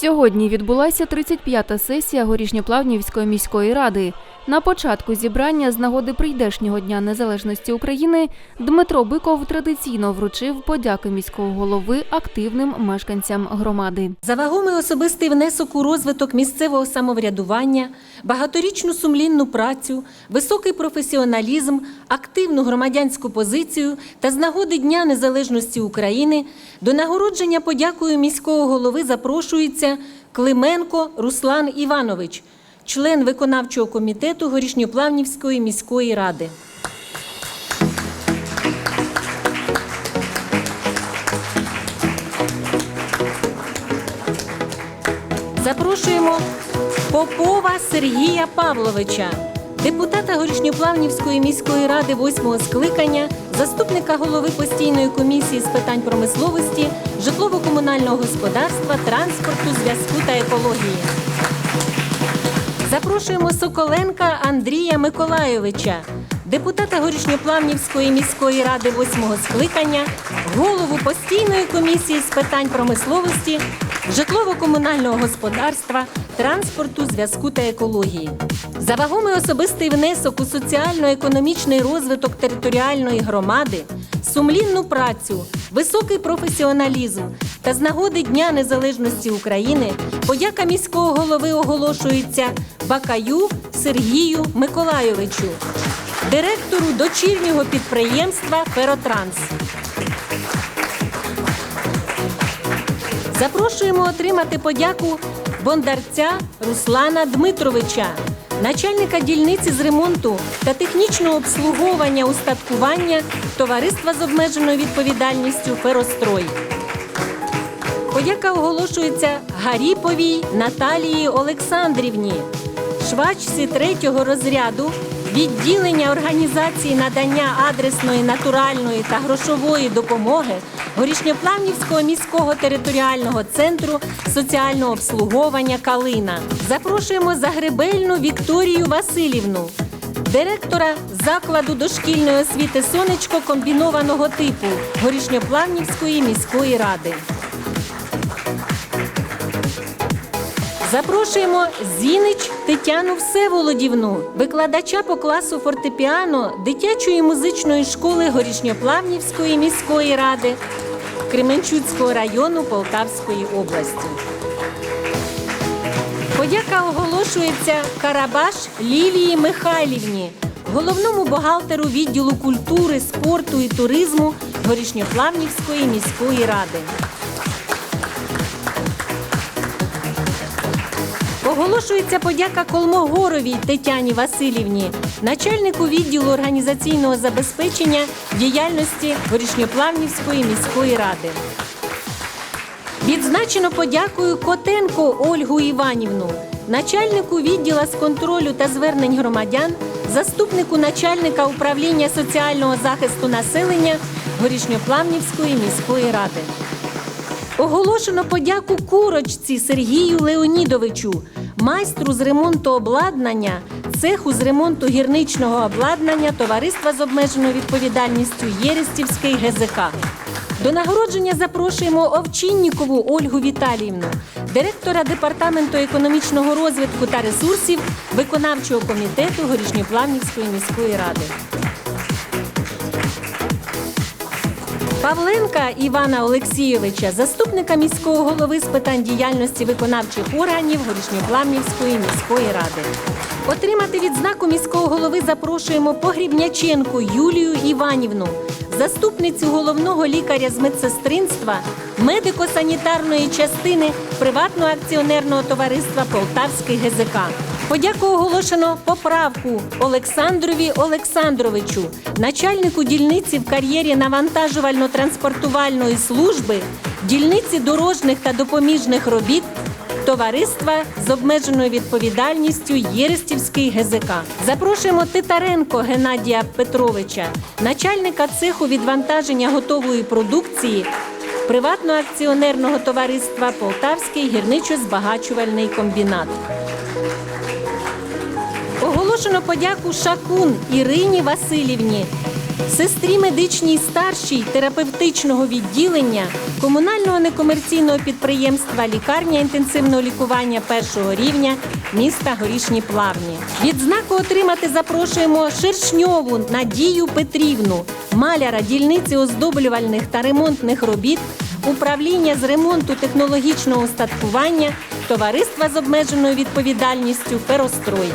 Сьогодні відбулася 35-та сесія Горішньоплавнівської міської ради. На початку зібрання з нагоди прийдешнього дня незалежності України Дмитро Биков традиційно вручив подяки міського голови активним мешканцям громади. За вагомий особистий внесок у розвиток місцевого самоврядування, багаторічну сумлінну працю, високий професіоналізм, активну громадянську позицію та з нагоди Дня Незалежності України до нагородження подякою міського голови запрошується Клименко Руслан Іванович, член виконавчого комітету Горішньоплавнівської міської ради. Запрошуємо Попова Сергія Павловича, депутата Горішньоплавнівської міської ради восьмого скликання, заступника голови постійної комісії з питань промисловості, житлово-комунального господарства, транспорту, зв'язку та екології. Запрошуємо Соколенка Андрія Миколайовича, депутата Горішньоплавнівської міської ради восьмого скликання, голову постійної комісії з питань промисловості, житлово-комунального господарства, транспорту, зв'язку та екології. За вагомий особистий внесок у соціально-економічний розвиток територіальної громади, сумлінну працю, високий професіоналізм та з нагоди Дня Незалежності України подяка міського голови оголошується Бакаю Сергію Миколайовичу, директору дочірнього підприємства Феротранс. Запрошуємо отримати подяку бондарця Руслана Дмитровича, начальника дільниці з ремонту та технічного обслуговування устаткування товариства з обмеженою відповідальністю Ферострой. Подяка оголошується Гаріповій Наталії Олександрівні, швачці третього розряду відділення організації надання адресної, натуральної та грошової допомоги Горішньоплавнівського міського територіального центру соціального обслуговування Калина. Запрошуємо Загребельну Вікторію Васильівну, директора закладу дошкільної освіти сонечко комбінованого типу Горішньоплавнівської міської ради. Запрошуємо Зінич Тетяну Всеволодівну, викладача по класу фортепіано дитячої музичної школи Горішньоплавнівської міської ради Кременчуцького району Полтавської області. Подяка оголошується Карабаш Лілії Михайлівні, головному бухгалтеру відділу культури, спорту і туризму Горішньоплавнівської міської ради. Оголошується подяка Колмогоровій Тетяні Васильівні, начальнику відділу організаційного забезпечення діяльності Горішньоплавнівської міської ради. Відзначено подякою Котенко Ольгу Іванівну, начальнику відділа з контролю та звернень громадян, заступнику начальника управління соціального захисту населення Горішньоплавнівської міської ради. Оголошено подяку курочці Сергію Леонідовичу, майстру з ремонту обладнання, цеху з ремонту гірничного обладнання товариства з обмеженою відповідальністю Єрестівський ГЗК. До нагородження запрошуємо Овчиннікову Ольгу Віталіївну, директора департаменту економічного розвитку та ресурсів виконавчого комітету Горішньоплавнівської міської ради. Павленка Івана Олексійовича, заступника міського голови з питань діяльності виконавчих органів Горішньоплавнівської міської ради. Отримати відзнаку міського голови запрошуємо Погрібняченку Юлію Іванівну, заступницю головного лікаря з медсестринства медико-санітарної частини приватного акціонерного товариства Полтавський ГЗК. Подяку оголошено поправку Олександрові Олександровичу, начальнику дільниці в кар'єрі навантажувально-транспортувальної служби, дільниці дорожніх та допоміжних робіт Товариства з обмеженою відповідальністю Єрестівський ГЗК. Запрошуємо Титаренко Геннадія Петровича, начальника цеху відвантаження готової продукції приватного акціонерного товариства Полтавський гірничо-збагачувальний комбінат. Оголошено подяку Шакун Ірині Васильівні, сестрі медичній старшій терапевтичного відділення комунального некомерційного підприємства Лікарня інтенсивного лікування першого рівня міста Горішні Плавні. Відзнаку отримати запрошуємо Шершньову Надію Петрівну, маляра дільниці оздоблювальних та ремонтних робіт, управління з ремонту технологічного устаткування, товариства з обмеженою відповідальністю Ферострой.